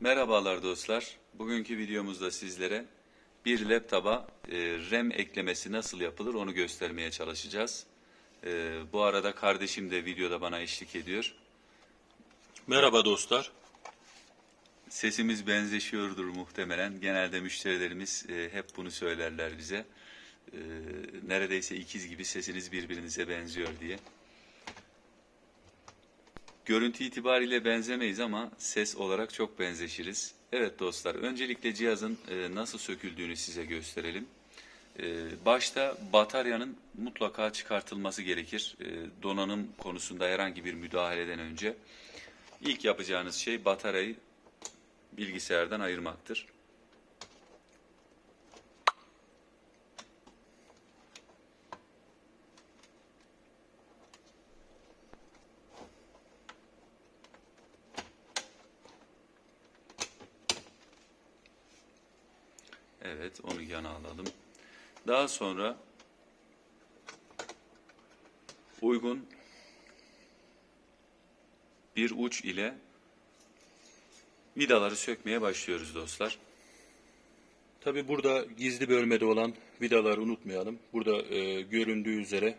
Merhabalar dostlar. Bugünkü videomuzda sizlere bir laptopa e, RAM eklemesi nasıl yapılır onu göstermeye çalışacağız. E, bu arada kardeşim de videoda bana eşlik ediyor. Merhaba dostlar. Sesimiz benzeşiyordur muhtemelen. Genelde müşterilerimiz e, hep bunu söylerler bize. E, neredeyse ikiz gibi sesiniz birbirinize benziyor diye. Görüntü itibariyle benzemeyiz ama ses olarak çok benzeşiriz. Evet dostlar, öncelikle cihazın e, nasıl söküldüğünü size gösterelim. E, başta bataryanın mutlaka çıkartılması gerekir. E, donanım konusunda herhangi bir müdahaleden önce. İlk yapacağınız şey bataryayı bilgisayardan ayırmaktır. Evet, onu yana alalım. Daha sonra uygun bir uç ile vidaları sökmeye başlıyoruz dostlar. Tabi burada gizli bölmede olan vidaları unutmayalım. Burada e, göründüğü üzere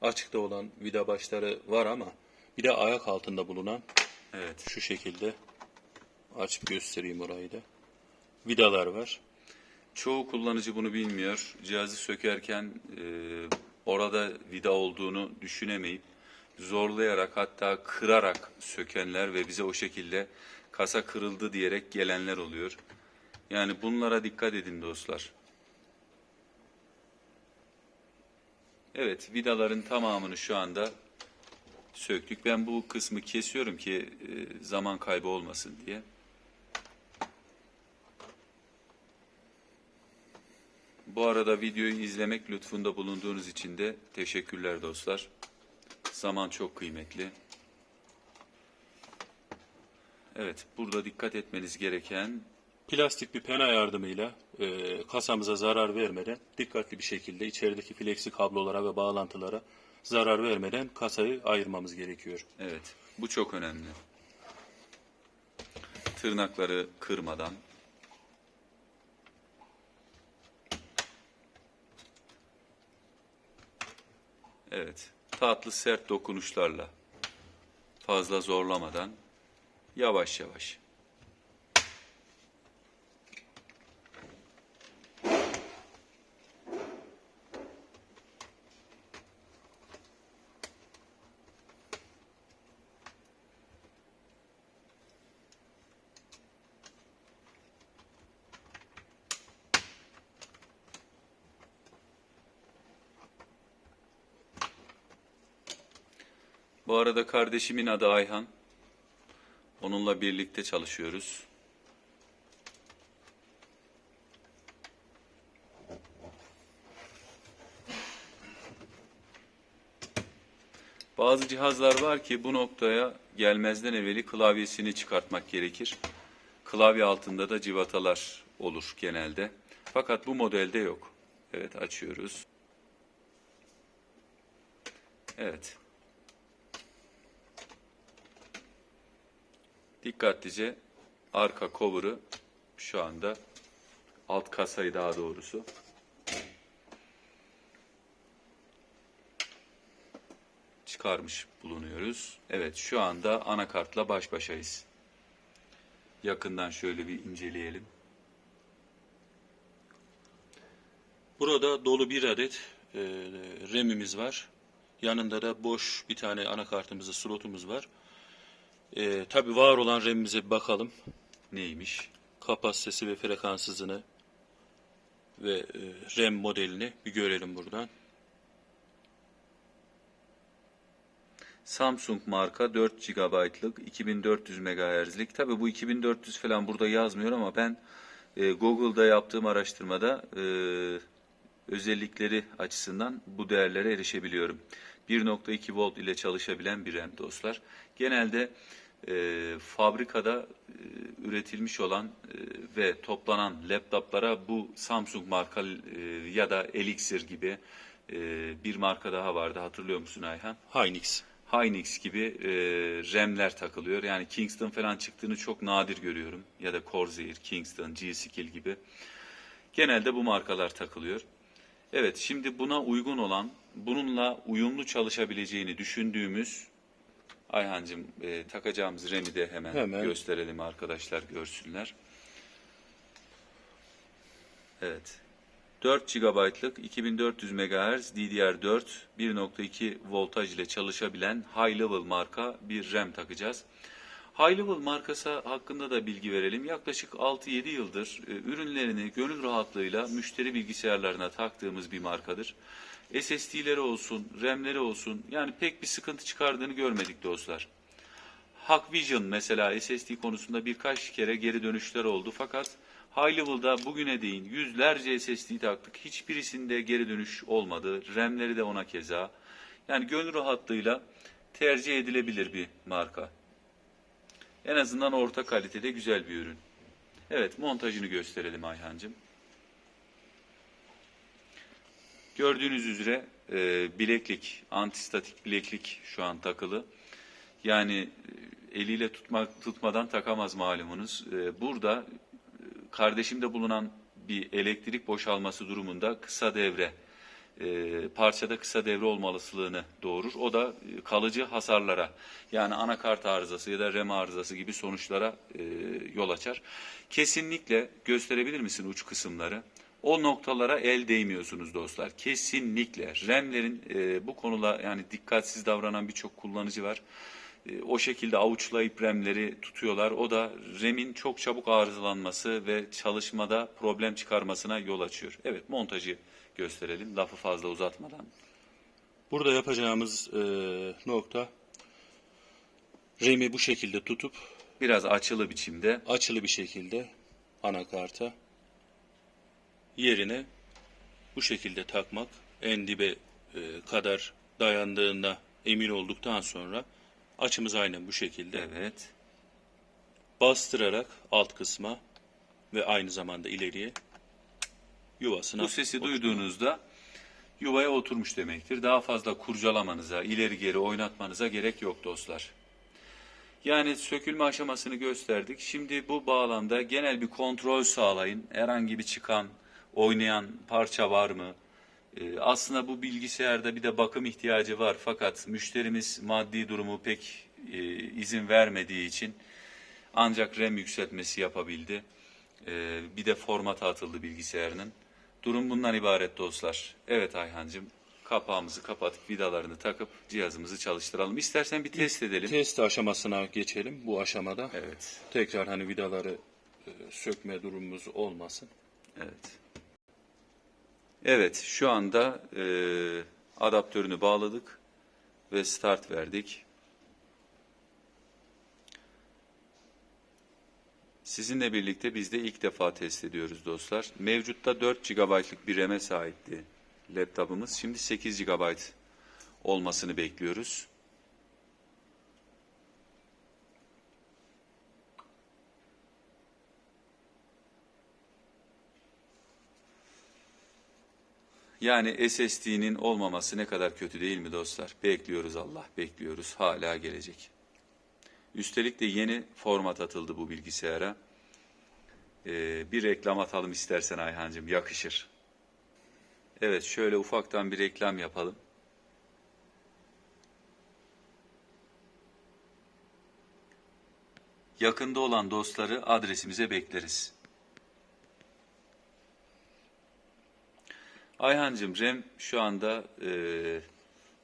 açıkta olan vida başları var ama bir de ayak altında bulunan Evet. şu şekilde açıp göstereyim orayı da. Vidalar var. Çoğu kullanıcı bunu bilmiyor. Cihazı sökerken e, orada vida olduğunu düşünemeyip zorlayarak hatta kırarak sökenler ve bize o şekilde kasa kırıldı diyerek gelenler oluyor. Yani bunlara dikkat edin dostlar. Evet, vidaların tamamını şu anda söktük. Ben bu kısmı kesiyorum ki e, zaman kaybı olmasın diye. Bu arada videoyu izlemek lütfunda bulunduğunuz için de teşekkürler dostlar. Zaman çok kıymetli. Evet, burada dikkat etmeniz gereken Plastik bir pena yardımıyla e, kasamıza zarar vermeden dikkatli bir şekilde içerideki fleksi kablolara ve bağlantılara zarar vermeden kasayı ayırmamız gerekiyor. Evet, bu çok önemli. Tırnakları kırmadan. Evet, tatlı sert dokunuşlarla, fazla zorlamadan, yavaş yavaş. Bu arada kardeşimin adı Ayhan. Onunla birlikte çalışıyoruz. Bazı cihazlar var ki bu noktaya gelmezden evveli klavyesini çıkartmak gerekir. Klavye altında da civatalar olur genelde. Fakat bu modelde yok. Evet açıyoruz. Evet. Dikkatlice arka cover'ı şu anda alt kasayı daha doğrusu çıkarmış bulunuyoruz. Evet şu anda anakartla baş başayız. Yakından şöyle bir inceleyelim. Burada dolu bir adet e, RAM'imiz var. Yanında da boş bir tane anakartımızda slotumuz var. E, Tabi var olan RAM'imize bir bakalım. Neymiş? Kapasitesi ve frekans hızını ve e, RAM modelini bir görelim buradan. Samsung marka 4 GB'lık 2400 MHz'lik. Tabi bu 2400 falan burada yazmıyor ama ben e, Google'da yaptığım araştırmada e, özellikleri açısından bu değerlere erişebiliyorum. 1.2 volt ile çalışabilen bir RAM dostlar. Genelde e, fabrikada e, üretilmiş olan e, ve toplanan laptoplara bu Samsung marka e, ya da Elixir gibi e, bir marka daha vardı hatırlıyor musun Ayhan? Hynix. Hynix gibi e, RAM'ler takılıyor. Yani Kingston falan çıktığını çok nadir görüyorum. Ya da Corsair, Kingston, G-Skill gibi. Genelde bu markalar takılıyor. Evet, şimdi buna uygun olan, bununla uyumlu çalışabileceğini düşündüğümüz Ayhancığım e, takacağımız RAM'i de hemen, Hemen. gösterelim arkadaşlar görsünler. Evet. 4 GB'lık 2400 MHz DDR4 1.2 voltaj ile çalışabilen High Level marka bir RAM takacağız. High Level markası hakkında da bilgi verelim. Yaklaşık 6-7 yıldır e, ürünlerini gönül rahatlığıyla müşteri bilgisayarlarına taktığımız bir markadır. SSD'leri olsun, RAM'leri olsun yani pek bir sıkıntı çıkardığını görmedik dostlar. Hikvision mesela SSD konusunda birkaç kere geri dönüşler oldu fakat High Level'da bugüne değin yüzlerce SSD taktık. Hiçbirisinde geri dönüş olmadı. RAM'leri de ona keza. Yani gönül rahatlığıyla tercih edilebilir bir marka. En azından orta kalitede güzel bir ürün. Evet montajını gösterelim Ayhancığım. Gördüğünüz üzere e, bileklik, antistatik bileklik şu an takılı. Yani e, eliyle tutmak tutmadan takamaz malumunuz. E, burada e, kardeşimde bulunan bir elektrik boşalması durumunda kısa devre e, parçada kısa devre olma olasılığını doğurur. O da e, kalıcı hasarlara yani anakart arızası ya da RAM arızası gibi sonuçlara e, yol açar. Kesinlikle gösterebilir misin uç kısımları? O noktalara el değmiyorsunuz dostlar. Kesinlikle. RAM'lerin e, bu konuda yani dikkatsiz davranan birçok kullanıcı var. E, o şekilde avuçlayıp RAM'leri tutuyorlar. O da RAM'in çok çabuk arızalanması ve çalışmada problem çıkarmasına yol açıyor. Evet montajı gösterelim lafı fazla uzatmadan. Burada yapacağımız e, nokta RAM'i bu şekilde tutup Biraz açılı biçimde açılı bir şekilde anakarta yerine bu şekilde takmak en dibe e, kadar dayandığında emin olduktan sonra açımız aynen bu şekilde evet bastırarak alt kısma ve aynı zamanda ileriye yuvasına bu sesi oturtmak. duyduğunuzda yuvaya oturmuş demektir. Daha fazla kurcalamanıza, ileri geri oynatmanıza gerek yok dostlar. Yani sökülme aşamasını gösterdik. Şimdi bu bağlamda genel bir kontrol sağlayın. Herhangi bir çıkan, oynayan parça var mı? Ee, aslında bu bilgisayarda bir de bakım ihtiyacı var. Fakat müşterimiz maddi durumu pek e, izin vermediği için ancak RAM yükseltmesi yapabildi. Ee, bir de format atıldı bilgisayarının. Durum bundan ibaret dostlar. Evet Ayhancığım kapağımızı kapatıp vidalarını takıp cihazımızı çalıştıralım. İstersen bir test edelim. Test aşamasına geçelim bu aşamada. Evet. Tekrar hani vidaları e, sökme durumumuz olmasın. Evet. Evet, şu anda e, adaptörünü bağladık ve start verdik. Sizinle birlikte biz de ilk defa test ediyoruz dostlar. Mevcutta 4 GB'lık bir RAM'e sahipti laptopumuz. Şimdi 8 GB olmasını bekliyoruz. Yani SSD'nin olmaması ne kadar kötü değil mi dostlar? Bekliyoruz Allah, bekliyoruz. Hala gelecek. Üstelik de yeni format atıldı bu bilgisayara. Ee, bir reklam atalım istersen Ayhancığım, yakışır. Evet, şöyle ufaktan bir reklam yapalım. Yakında olan dostları adresimize bekleriz. Ayhancığım RAM şu anda e,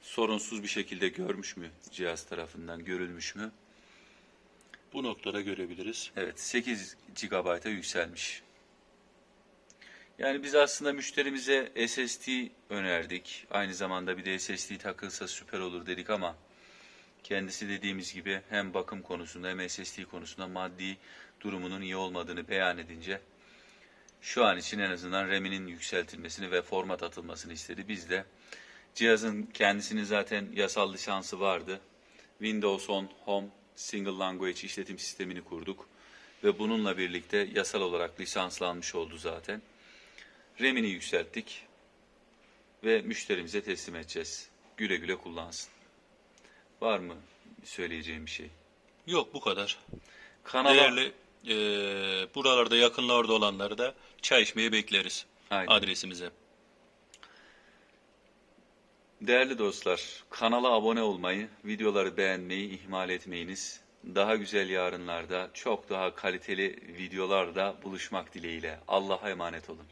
sorunsuz bir şekilde görmüş mü cihaz tarafından görülmüş mü? Bu noktada görebiliriz. Evet 8 GB'a yükselmiş. Yani biz aslında müşterimize SSD önerdik. Aynı zamanda bir de SSD takılsa süper olur dedik ama kendisi dediğimiz gibi hem bakım konusunda hem SSD konusunda maddi durumunun iyi olmadığını beyan edince şu an için en azından RAM'inin yükseltilmesini ve format atılmasını istedi. Biz de cihazın kendisinin zaten yasal lisansı vardı. Windows 10 Home Single Language işletim sistemini kurduk ve bununla birlikte yasal olarak lisanslanmış oldu zaten. RAM'ini yükselttik ve müşterimize teslim edeceğiz. Güle güle kullansın. Var mı söyleyeceğim bir şey? Yok bu kadar. Kanala Değerli e, buralarda yakınlarda olanları da çay içmeye bekleriz Aynen. adresimize. Değerli dostlar, kanala abone olmayı, videoları beğenmeyi ihmal etmeyiniz. Daha güzel yarınlarda, çok daha kaliteli videolarda buluşmak dileğiyle. Allah'a emanet olun.